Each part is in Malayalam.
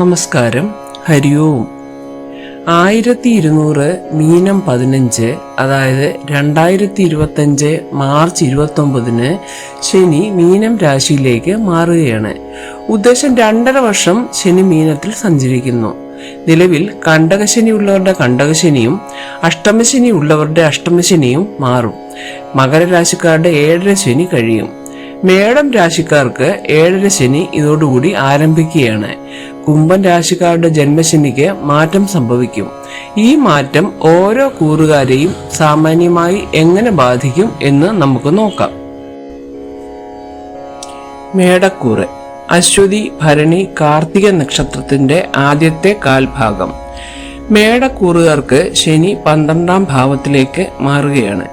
നമസ്കാരം. ഹരി ഓം. ആയിരത്തി ഇരുന്നൂറ് മീനം പതിനഞ്ച് അതായത് രണ്ടായിരത്തി ഇരുപത്തഞ്ച് മാർച്ച് ഇരുപത്തി ഒമ്പതിന് ശനി മീനം രാശിയിലേക്ക് മാറുകയാണ്. ഉദ്ദേശം രണ്ടര വർഷം ശനി മീനത്തിൽ സഞ്ചരിക്കുന്നു. നിലവിൽ കണ്ടകശനി ഉള്ളവരുടെ കണ്ടകശനിയും അഷ്ടമശനി ഉള്ളവരുടെ അഷ്ടമശനിയും മാറും. മകരരാശിക്കാരുടെ ഏഴര ശനി കഴിയും. മേടം രാശിക്കാർക്ക് ഏഴര ശനി ഇതോടുകൂടി ആരംഭിക്കുകയാണ്. കുംഭൻ രാശിക്കാരുടെ ജന്മശനിക്ക് മാറ്റം സംഭവിക്കും. ഈ മാറ്റം ഓരോ കൂറുകാരെയും സാമാന്യമായി എങ്ങനെ ബാധിക്കും എന്ന് നമുക്ക് നോക്കാം. മേടക്കൂറ് അശ്വതി ഭരണി കാർത്തിക നക്ഷത്രത്തിന്റെ ആദ്യത്തെ കാൽഭാഗം. മേടക്കൂറുകാർക്ക് ശനി പന്ത്രണ്ടാം ഭാവത്തിലേക്ക് മാറുകയാണ്.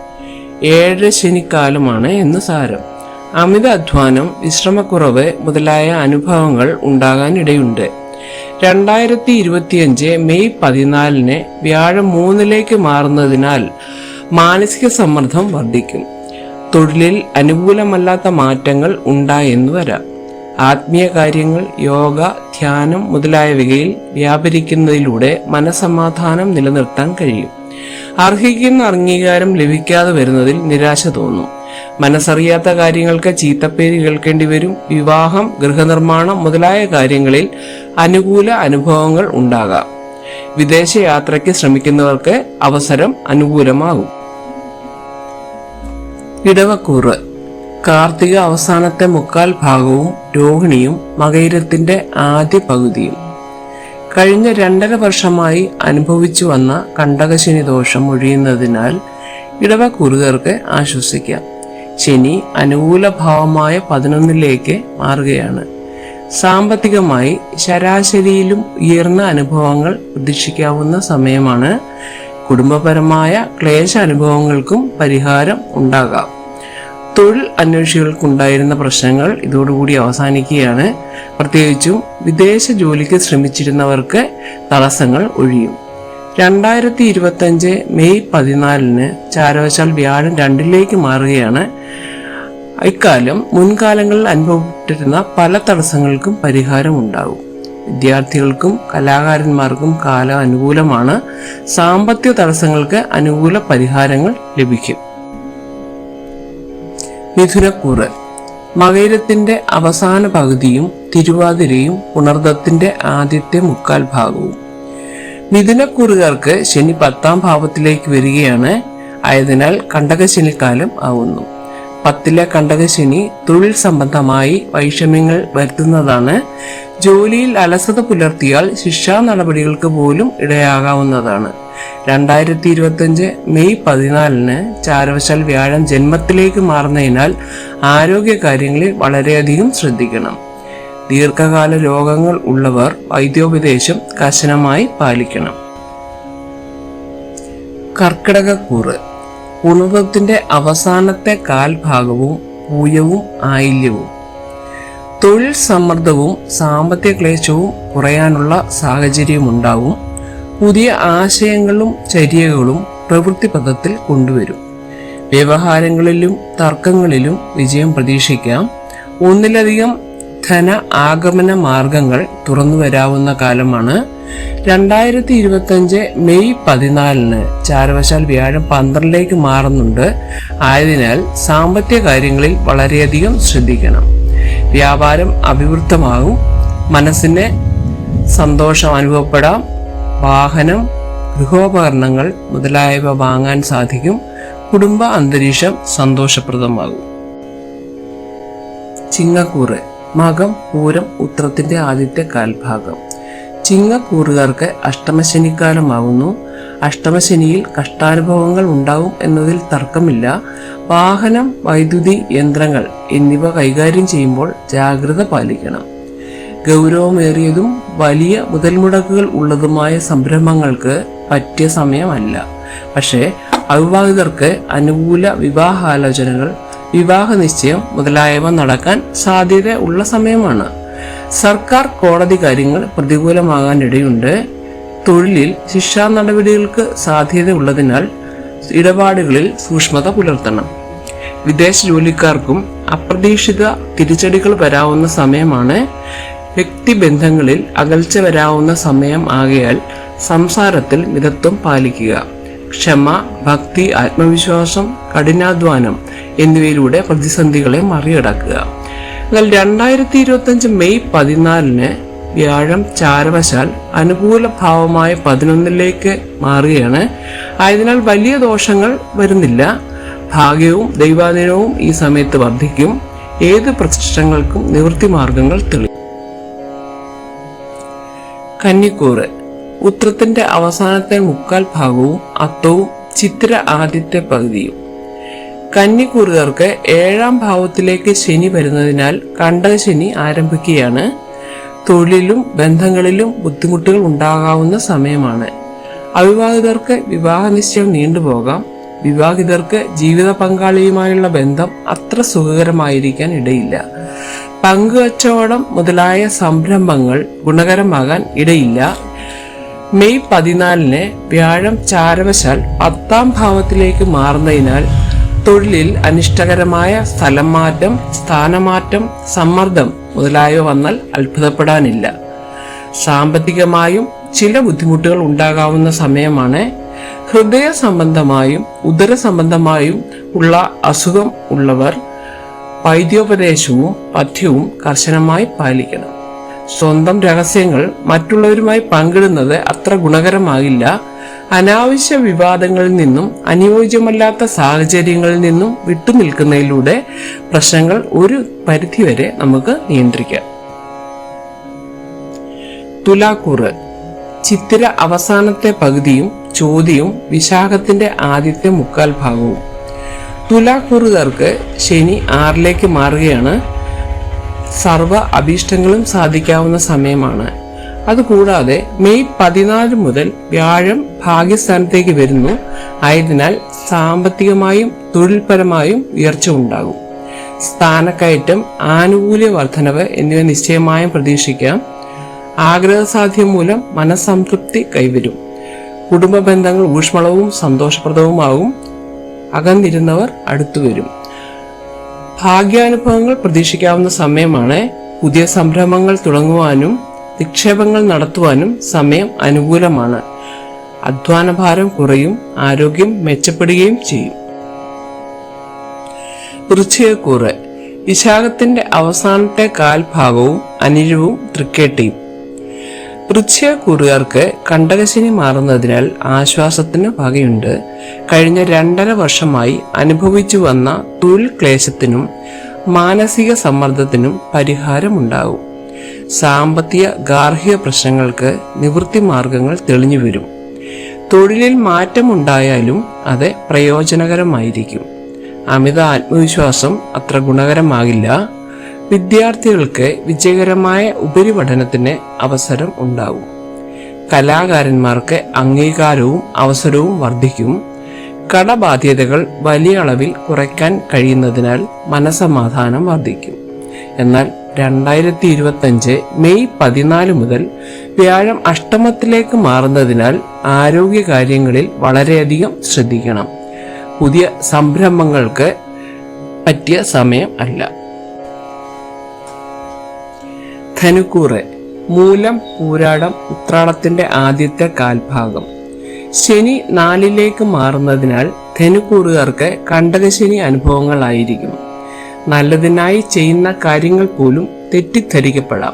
ഏഴ് ശനിക്കാലമാണ് എന്ന് സാരം. അമിത അധ്വാനം വിശ്രമക്കുറവ് മുതലായ അനുഭവങ്ങൾ ഉണ്ടാകാനിടയുണ്ട്. രണ്ടായിരത്തി ഇരുപത്തിയഞ്ച് മെയ് പതിനാലിന് വ്യാഴം മൂന്നിലേക്ക് മാറുന്നതിനാൽ മാനസിക സമ്മർദ്ദം വർദ്ധിക്കും. തൊഴിലിൽ അനുകൂലമല്ലാത്ത മാറ്റങ്ങൾ ഉണ്ടായെന്ന് വരാം. ആത്മീയ കാര്യങ്ങൾ യോഗ ധ്യാനം മുതലായവയിൽ വ്യാപരിക്കുന്നതിലൂടെ മനസമാധാനം നിലനിർത്താൻ കഴിയും. അർഹിക്കുന്ന അംഗീകാരം ലഭിക്കാതെ വരുന്നതിൽ നിരാശ തോന്നും. മനസ്സറിയാത്ത കാര്യങ്ങൾക്ക് ചീത്തപ്പേര് കേൾക്കേണ്ടി വരും. വിവാഹം ഗൃഹനിർമ്മാണം മുതലായ കാര്യങ്ങളിൽ അനുകൂല അനുഭവങ്ങൾ ഉണ്ടാകാം. വിദേശ യാത്രയ്ക്ക് ശ്രമിക്കുന്നവർക്ക് അവസരം അനുകൂലമാകും. ഇടവക്കൂറ്. കാർത്തിക അവസാനത്തെ മുക്കാൽ ഭാഗവും രോഹിണിയും മകയിരത്തിന്റെ ആദ്യ പകുതിയും. കഴിഞ്ഞ രണ്ടര വർഷമായി അനുഭവിച്ചു വന്ന കണ്ടകശനി ദോഷം ഒഴിയുന്നതിനാൽ ഇടവക്കൂറുകാർക്ക് ആശ്വസിക്കാം. ശനി അനുകൂല ഭാവമായ പതിനൊന്നിലേക്ക് മാറുകയാണ്. സാമ്പത്തികമായി ശരാശരിയിലും ഉയർന്ന അനുഭവങ്ങൾ പ്രതീക്ഷിക്കാവുന്ന സമയമാണ്. കുടുംബപരമായ ക്ലേശ അനുഭവങ്ങൾക്കും പരിഹാരം ഉണ്ടാകാം. തൊഴിൽ അന്വേഷികൾക്കുണ്ടായിരുന്ന പ്രശ്നങ്ങൾ ഇതോടുകൂടി അവസാനിക്കുകയാണ്. പ്രത്യേകിച്ചും വിദേശ ജോലിക്ക് ശ്രമിച്ചിരുന്നവർക്ക് തടസ്സങ്ങൾ ഒഴിയും. രണ്ടായിരത്തി ഇരുപത്തഞ്ച് മെയ് പതിനാലിന് ചാരവശാൽ വ്യാഴം രണ്ടിലേക്ക് മാറുകയാണ്. ഇക്കാലം മുൻകാലങ്ങളിൽ അനുഭവപ്പെട്ടിരുന്ന പല തടസ്സങ്ങൾക്കും പരിഹാരം ഉണ്ടാകും വിദ്യാർത്ഥികൾക്കും കലാകാരന്മാർക്കും കാലം അനുകൂലമാണ്. സാമ്പത്തിക തടസ്സങ്ങൾക്ക് അനുകൂല പരിഹാരങ്ങൾ ലഭിക്കും. മിഥുനക്കൂറ്. മകയിരത്തിന്റെ അവസാന പകുതിയും തിരുവാതിരയും പുണർദത്തിന്റെ ആദ്യത്തെ മുക്കാൽ ഭാഗവും. മിഥുനക്കൂറുകാർക്ക് ശനി പത്താം ഭാവത്തിലേക്ക് വരികയാണ്. ആയതിനാൽ കണ്ടകശനിക്കാലം ആവുന്നു. പത്തിലെ കണ്ടകശനി തൊഴിൽ സംബന്ധമായി വൈഷമ്യങ്ങൾ വരുത്തുന്നതാണ്. ജോലിയിൽ അലസത പുലർത്തിയാൽ ശിക്ഷാ നടപടികൾക്ക് പോലും ഇടയാകാവുന്നതാണ്. രണ്ടായിരത്തി ഇരുപത്തിയഞ്ച് മെയ് പതിനാലിന് ചാരവശാൽ വ്യാഴം ജന്മത്തിലേക്ക് മാറുന്നതിനാൽ ആരോഗ്യ കാര്യങ്ങളിൽ വളരെയധികം ശ്രദ്ധിക്കണം. ദീർഘകാല രോഗങ്ങൾ ഉള്ളവർ വൈദ്യോപദേശം കർശനമായി പാലിക്കണം. കർക്കിടകക്കൂറ്. ഉണർവത്തിന്റെ അവസാനത്തെ കാൽഭാഗവും പൂയവും ആയില്യവും. തൊഴിൽ സമ്മർദ്ദവും സാമ്പത്തിക ക്ലേശവും കുറയാനുള്ള സാഹചര്യമുണ്ടാവും. പുതിയ ആശയങ്ങളും ചര്യകളും പ്രവൃത്തി പദത്തിൽ കൊണ്ടുവരും. വ്യവഹാരങ്ങളിലും തർക്കങ്ങളിലും വിജയം പ്രതീക്ഷിക്കാം. ഒന്നിലധികം ധന ആഗമന മാർഗങ്ങൾ തുറന്നു വരാവുന്ന കാലമാണ് രണ്ടായിരത്തി ഇരുപത്തഞ്ച് മെയ് പതിനാലിന് ചാരവശാൽ വ്യാഴം പന്ത്രണ്ടിലേക്ക് മാറുന്നുണ്ട്. ആയതിനാൽ സാമ്പത്തിക കാര്യങ്ങളിൽ വളരെയധികം ശ്രദ്ധിക്കണം. വ്യാപാരം അഭിവൃദ്ധമാകും. മനസ്സിന് സന്തോഷം അനുഭവപ്പെടാം. വാഹനം ഗൃഹോപകരണങ്ങൾ മുതലായവ വാങ്ങാൻ സാധിക്കും. കുടുംബ അന്തരീക്ഷം സന്തോഷപ്രദമാകും. ചിങ്ങക്കൂറ് മകം പൂരം ഉത്രത്തിന്റെ ആദ്യത്തെ കാൽഭാഗം. ചിങ്ങക്കൂറുകാർക്ക് അഷ്ടമശനിക്കാലമാകുന്നു അഷ്ടമശനിയിൽ കഷ്ടാനുഭവങ്ങൾ ഉണ്ടാവും എന്നതിൽ തർക്കമില്ല. വാഹനം വൈദ്യുതി യന്ത്രങ്ങൾ എന്നിവ കൈകാര്യം ചെയ്യുമ്പോൾ ജാഗ്രത പാലിക്കണം. ഗൗരവമേറിയതും വലിയ മുതൽമുടക്കുകൾ ഉള്ളതുമായ സംരംഭങ്ങൾക്ക് പറ്റിയ സമയമല്ല. പക്ഷേ അവിവാഹിതർക്ക് അനുകൂല വിവാഹാലോചനകൾ വിവാഹ നിശ്ചയം മുതലായവ നടക്കാൻ സാധ്യത ഉള്ള സമയമാണ്. സർക്കാർ കോടതി കാര്യങ്ങൾ പ്രതികൂലമാകാനിടയുണ്ട്. തൊഴിലിൽ ശിക്ഷാ നടപടികൾക്ക് സാധ്യത ഉള്ളതിനാൽ ഇടപാടുകളിൽ സൂക്ഷ്മത പുലർത്തണം. വിദേശ ജോലിക്കാർക്കും അപ്രതീക്ഷിത തിരിച്ചടികൾ വരാവുന്ന സമയമാണ്. വ്യക്തിബന്ധങ്ങളിൽ അകൽച്ച വരാവുന്ന സമയം ആകയാൽ സംസാരത്തിൽ മിതത്വം പാലിക്കുക. ക്ഷമ ഭക്തി ആത്മവിശ്വാസം കഠിനാധ്വാനം എന്നിവയിലൂടെ പ്രതിസന്ധികളെ മറികടക്കുക. എന്നാൽ രണ്ടായിരത്തി ഇരുപത്തഞ്ച് മെയ് പതിനാലിന് വ്യാഴം ചാരവശാൽ അനുകൂല ഭാവമായ പതിനൊന്നിലേക്ക് മാറുകയാണ്. ആയതിനാൽ വലിയ ദോഷങ്ങൾ വരുന്നില്ല. ഭാഗ്യവും ദൈവാധീനവും ഈ സമയത്ത് വർദ്ധിക്കും. ഏത് പ്രശ്നങ്ങൾക്കും നിവൃത്തി മാർഗങ്ങൾ തെളിയും. കന്നിക്കൂറ്. ഉത്രത്തിന്റെ അവസാനത്തെ മുക്കാൽ ഭാഗവും അത്തവും ചിത്ര ആദ്യത്തെ പകുതിയും. കന്നിക്കൂറുകാർക്ക് ഏഴാം ഭാവത്തിലേക്ക് ശനി വരുന്നതിനാൽ കണ്ടക ശനി ആരംഭിക്കുകയാണ്. തൊഴിലിലും ബന്ധങ്ങളിലും ബുദ്ധിമുട്ടുകൾ ഉണ്ടാകാവുന്ന സമയമാണ്. അവിവാഹിതർക്ക് വിവാഹ നിശ്ചയം നീണ്ടുപോകാം. വിവാഹിതർക്ക് ജീവിത പങ്കാളിയുമായുള്ള ബന്ധം അത്ര സുഖകരമായിരിക്കാൻ ഇടയില്ല. പങ്കുവച്ചവടം മുതലായ സംരംഭങ്ങൾ ഗുണകരമാകാൻ ഇടയില്ല. മെയ് പതിനാലിന് വ്യാഴം ചാരവശാൽ പത്താം ഭാവത്തിലേക്ക് മാറുന്നതിനാൽ തൊഴിലിൽ അനിഷ്ടകരമായ സ്ഥലം മാറ്റം സ്ഥാനമാറ്റം സമ്മർദ്ദം മുതലായവ വന്നാൽ അത്ഭുതപ്പെടാനില്ല. സാമ്പത്തികമായും ചില ബുദ്ധിമുട്ടുകൾ ഉണ്ടാകാവുന്ന സമയമാണ് ഹൃദയ സംബന്ധമായും ഉദര സംബന്ധമായും ഉള്ള അസുഖം ഉള്ളവർ വൈദ്യോപദേശവും പഥ്യവും കർശനമായി പാലിക്കണം. സ്വന്തം രഹസ്യങ്ങൾ മറ്റുള്ളവരുമായി പങ്കിടുന്നത് അത്ര ഗുണകരമാകില്ല. അനാവശ്യ വിവാദങ്ങളിൽ നിന്നും അനുയോജ്യമല്ലാത്ത സാഹചര്യങ്ങളിൽ നിന്നും വിട്ടുനിൽക്കുന്നതിലൂടെ പ്രശ്നങ്ങൾ ഒരു പരിധിവരെ നമുക്ക് നിയന്ത്രിക്കാം. തുലാക്കൂറ്. ചിത്തിര അവസാനത്തെ പകുതിയും ചോദ്യവും വിശാഖത്തിന്റെ ആദ്യത്തെ മുക്കാൽ ഭാഗവും. തുലാക്കൂറുകാർക്ക് ശനി ആറിലേക്ക് മാറുകയാണ്. സർവ അഭീഷ്ടങ്ങളും സാധിക്കാവുന്ന സമയമാണ്. അതുകൂടാതെ മെയ് പതിനാല് മുതൽ വ്യാഴം ഭാഗ്യസ്ഥാനത്തേക്ക് വരുന്നു. ആയതിനാൽ സാമ്പത്തികമായും തൊഴിൽപരമായും ഉയർച്ച ഉണ്ടാകും. സ്ഥാനക്കയറ്റം ആനുകൂല്യ വർധനവ് എന്നിവ നിശ്ചയമായും പ്രതീക്ഷിക്കാം. ആഗ്രഹസാധ്യം മൂലം മനസ്സംതൃപ്തി കൈവരും. കുടുംബ ബന്ധങ്ങൾ ഊഷ്മളവും സന്തോഷപ്രദവുമാകും. അകന്നിരുന്നവർ അടുത്തു വരും ഭാഗ്യാനുഭവങ്ങൾ പ്രതീക്ഷിക്കാവുന്ന സമയമാണ് പുതിയ സംരംഭങ്ങൾ തുടങ്ങുവാനും നിക്ഷേപങ്ങൾ നടത്തുവാനും സമയം അനുകൂലമാണ്. അധ്വാനഭാരം കുറയും ആരോഗ്യം മെച്ചപ്പെടുകയും ചെയ്യും. വൃശ്ചികക്കൂറ് വിശാഖത്തിന്റെ അവസാനത്തെ കാൽഭാഗവും അനിഴവും തൃക്കേട്ടിയും. വൃശ്ചികക്കൂറുകാർക്ക് കണ്ടകശനി മാറുന്നതിനാൽ ആശ്വാസത്തിന് വകയുണ്ട്. കഴിഞ്ഞ രണ്ടര വർഷമായി അനുഭവിച്ചു വന്ന തൊഴിൽ ക്ലേശത്തിനും മാനസിക സമ്മർദ്ദത്തിനും പരിഹാരമുണ്ടാകും. സാമ്പത്തിക ഗാർഹിക പ്രശ്നങ്ങൾക്ക് നിവൃത്തി മാർഗങ്ങൾ തെളിഞ്ഞു വരും. തൊഴിലിൽ മാറ്റമുണ്ടായാലും അത് പ്രയോജനകരമായിരിക്കും. അമിത ആത്മവിശ്വാസം അത്ര ഗുണകരമാകില്ല. വിദ്യാർത്ഥികൾക്ക് വിജയകരമായ ഉപരിപഠനത്തിന് അവസരം ഉണ്ടാകും. കലാകാരന്മാർക്ക് അംഗീകാരവും അവസരവും വർദ്ധിക്കും. കടബാധ്യതകൾ വലിയ അളവിൽ കുറയ്ക്കാൻ കഴിയുന്നതിനാൽ മനസമാധാനം വർദ്ധിക്കും. എന്നാൽ രണ്ടായിരത്തി ഇരുപത്തഞ്ച് മെയ് പതിനാല് മുതൽ വ്യാഴം അഷ്ടമത്തിലേക്ക് മാറുന്നതിനാൽ ആരോഗ്യ കാര്യങ്ങളിൽ വളരെയധികം ശ്രദ്ധിക്കണം. പുതിയ സംരംഭങ്ങൾക്ക് പറ്റിയ സമയം അല്ല. ധനുക്കൂറ് മൂലം പൂരാടം ഉത്രാടത്തിന്റെ ആദ്യത്തെ കാൽഭാഗം. ശനി നാലിലേക്ക് മാറുന്നതിനാൽ ധനുക്കൂറുകാർക്ക് കണ്ടകശനി അനുഭവങ്ങളായിരിക്കും. നല്ലതിനായി ചെയ്യുന്ന കാര്യങ്ങൾ പോലും തെറ്റിദ്ധരിക്കപ്പെടാം.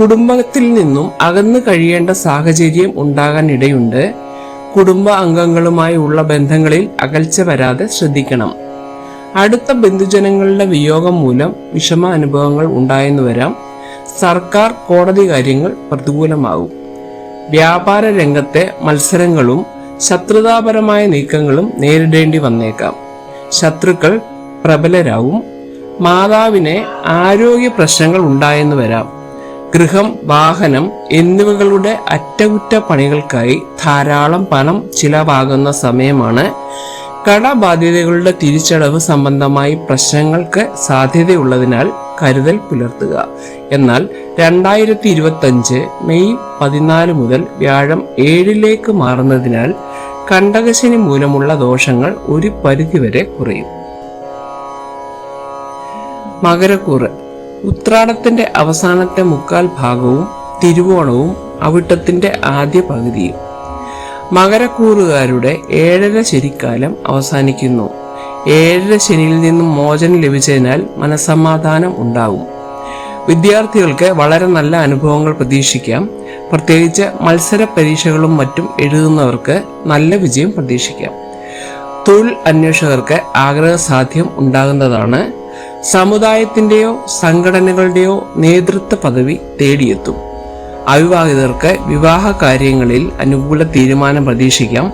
കുടുംബത്തിൽ നിന്നും അകന്നു കഴിയേണ്ട സാഹചര്യം ഉണ്ടാകാൻ ഇടയുണ്ട് കുടുംബ അംഗങ്ങളുമായി ഉള്ള ബന്ധങ്ങളിൽ അകൽച്ച വരാതെ ശ്രദ്ധിക്കണം. അടുത്ത ബന്ധുജനങ്ങളുടെ വിയോഗം മൂലം വിഷമ അനുഭവങ്ങൾ ഉണ്ടായെന്ന് വരാം. സർക്കാർ കോടതി കാര്യങ്ങൾ പ്രതികൂലമാകും. വ്യാപാര രംഗത്തെ മത്സരങ്ങളും ശത്രുതാപരമായ നീക്കങ്ങളും നേരിടേണ്ടി വന്നേക്കാം. ശത്രുക്കൾ പ്രബലരാകും മാതാവിനെ ആരോഗ്യ പ്രശ്നങ്ങൾ ഉണ്ടായെന്ന് വരാം. ഗൃഹം വാഹനം എന്നിവകളുടെ അറ്റകുറ്റപ്പണികൾക്കായി ധാരാളം പണം ചിലവാകുന്ന സമയമാണ് കടബാധ്യതകളുടെ തിരിച്ചടവ് സംബന്ധമായി പ്രശ്നങ്ങൾക്ക് സാധ്യതയുള്ളതിനാൽ കരുതൽ പുലർത്തുക. എന്നാൽ രണ്ടായിരത്തി ഇരുപത്തഞ്ച് മെയ് പതിനാല് മുതൽ വ്യാഴം ഏഴിലേക്ക് മാറുന്നതിനാൽ കണ്ടകശനി മൂലമുള്ള ദോഷങ്ങൾ ഒരു പരിധിവരെ കുറയും. മകരക്കൂറ്. ഉത്രാടത്തിന്റെ അവസാനത്തെ മുക്കാൽ ഭാഗവും തിരുവോണവും അവിട്ടത്തിന്റെ ആദ്യ പകുതിയും. മകരക്കൂറുകാരുടെ ഏഴര ശരിക്കാലം അവസാനിക്കുന്നു. ഏഴര ശനിയിൽ നിന്നും മോചനം ലഭിച്ചതിനാൽ മനസമാധാനം ഉണ്ടാകും. വിദ്യാർത്ഥികൾക്ക് വളരെ നല്ല അനുഭവങ്ങൾ പ്രതീക്ഷിക്കാം. പ്രത്യേകിച്ച് മത്സര പരീക്ഷകളും മറ്റും എഴുതുന്നവർക്ക് നല്ല വിജയം പ്രതീക്ഷിക്കാം. തൊഴിൽ അന്വേഷകർക്ക് ആഗ്രഹസാധ്യം ഉണ്ടാകുന്നതാണ്. സമുദായത്തിന്റെയോ സംഘടനകളുടെയോ നേതൃത്വ പദവി തേടിയെത്തും. അവിവാഹിതർക്ക് വിവാഹ കാര്യങ്ങളിൽ അനുകൂല തീരുമാനം പ്രതീക്ഷിക്കാം.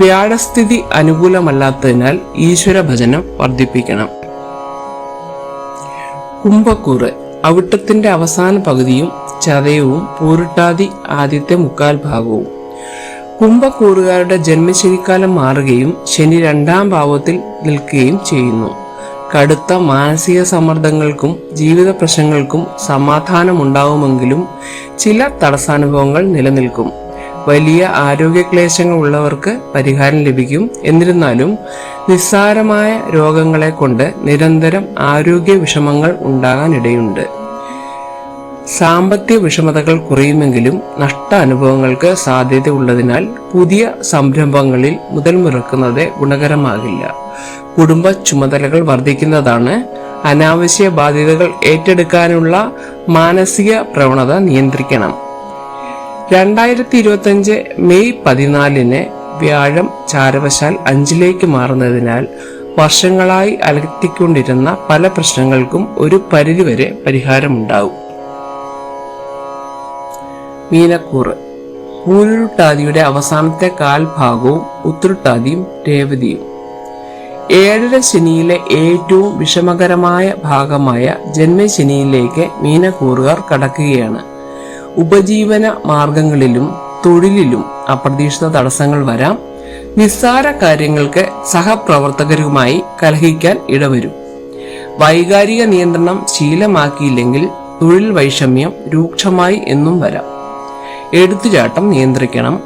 വ്യാഴസ്ഥിതി അനുകൂലമല്ലാത്തതിനാൽ ഈശ്വര ഭജനം വർദ്ധിപ്പിക്കണം. കുംഭക്കൂറ്. അവിട്ടത്തിന്റെ അവസാന പകുതിയും ചതയവും പൂരിട്ടാതി ആദ്യത്തെ മുക്കാൽ ഭാഗവും. കുംഭക്കൂറുകാരുടെ ജന്മശനിക്കാലം മാറുകയും ശനി രണ്ടാം ഭാവത്തിൽ നിൽക്കുകയും ചെയ്യുന്നു. കടുത്ത മാനസിക സമ്മർദ്ദങ്ങൾക്കും ജീവിത പ്രശ്നങ്ങൾക്കും സമാധാനമുണ്ടാവുമെങ്കിലും ചില തടസ്സാനുഭവങ്ങൾ നിലനിൽക്കും. വലിയ ആരോഗ്യ ക്ലേശങ്ങൾ ഉള്ളവർക്ക് പരിഹാരം ലഭിക്കും. എന്നിരുന്നാലും നിസ്സാരമായ രോഗങ്ങളെ കൊണ്ട് നിരന്തരം ആരോഗ്യ വിഷമങ്ങൾ ഉണ്ടാകാനിടയുണ്ട്. സാമ്പത്തിക വിഷമതകൾ കുറയുമെങ്കിലും നഷ്ട അനുഭവങ്ങൾക്ക് സാധ്യത ഉള്ളതിനാൽ പുതിയ സംരംഭങ്ങളിൽ മുതൽ മുറക്കുന്നത് ഗുണകരമാകില്ല. കുടുംബ ചുമതലകൾ വർദ്ധിക്കുന്നതാണ്. അനാവശ്യ ബാധ്യതകൾ ഏറ്റെടുക്കാനുള്ള മാനസിക പ്രവണത നിയന്ത്രിക്കണം. രണ്ടായിരത്തി ഇരുപത്തഞ്ച് മെയ് പതിനാലിന് വ്യാഴം ചാരവശാൽ അഞ്ചിലേക്ക് മാറുന്നതിനാൽ വർഷങ്ങളായി അലത്തിക്കൊണ്ടിരുന്ന പല പ്രശ്നങ്ങൾക്കും ഒരു പരിധിവരെ പരിഹാരമുണ്ടാവും. മീനക്കൂറ്. പൂരുരുട്ടാതിയുടെ അവസാനത്തെ കാൽഭാഗവും ഉത്തരുട്ടാതിയും രേവതിയും. ഏഴര ശനിയിലെ ഏറ്റവും വിഷമകരമായ ഭാഗമായ ജന്മശനിയിലേക്ക് മീനക്കൂറുകാർ കടക്കുകയാണ്. ഉപജീവന മാർഗങ്ങളിലും തൊഴിലിലും അപ്രതീക്ഷിത തടസ്സങ്ങൾ വരാം. നിസ്സാര കാര്യങ്ങൾക്ക് സഹപ്രവർത്തകരുമായി കലഹിക്കാൻ ഇടവരും. വൈകാരിക നിയന്ത്രണം ശീലമാക്കിയില്ലെങ്കിൽ തൊഴിൽ വൈഷമ്യം രൂക്ഷമായി എന്നും വരാം. എടുത്തുചാട്ടം നിയന്ത്രിക്കണം.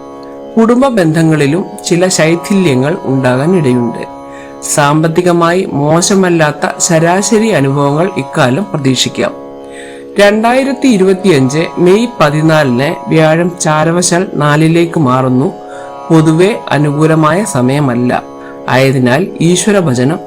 കുടുംബ ബന്ധങ്ങളിലും ചില ശൈഥില്യങ്ങൾ ഉണ്ടാകാൻ ഇടയുണ്ട് സാമ്പത്തികമായി മോശമല്ലാത്ത ശരാശരി അനുഭവങ്ങൾ ഇക്കാലം പ്രതീക്ഷിക്കാം. രണ്ടായിരത്തി ഇരുപത്തിയഞ്ച് മെയ് പതിനാലിന് വ്യാഴം ചാരവശൽ നാലിലേക്ക് മാറുന്നു. പൊതുവെ അനുകൂലമായ സമയമല്ല. ആയതിനാൽ ഈശ്വര ഭജനം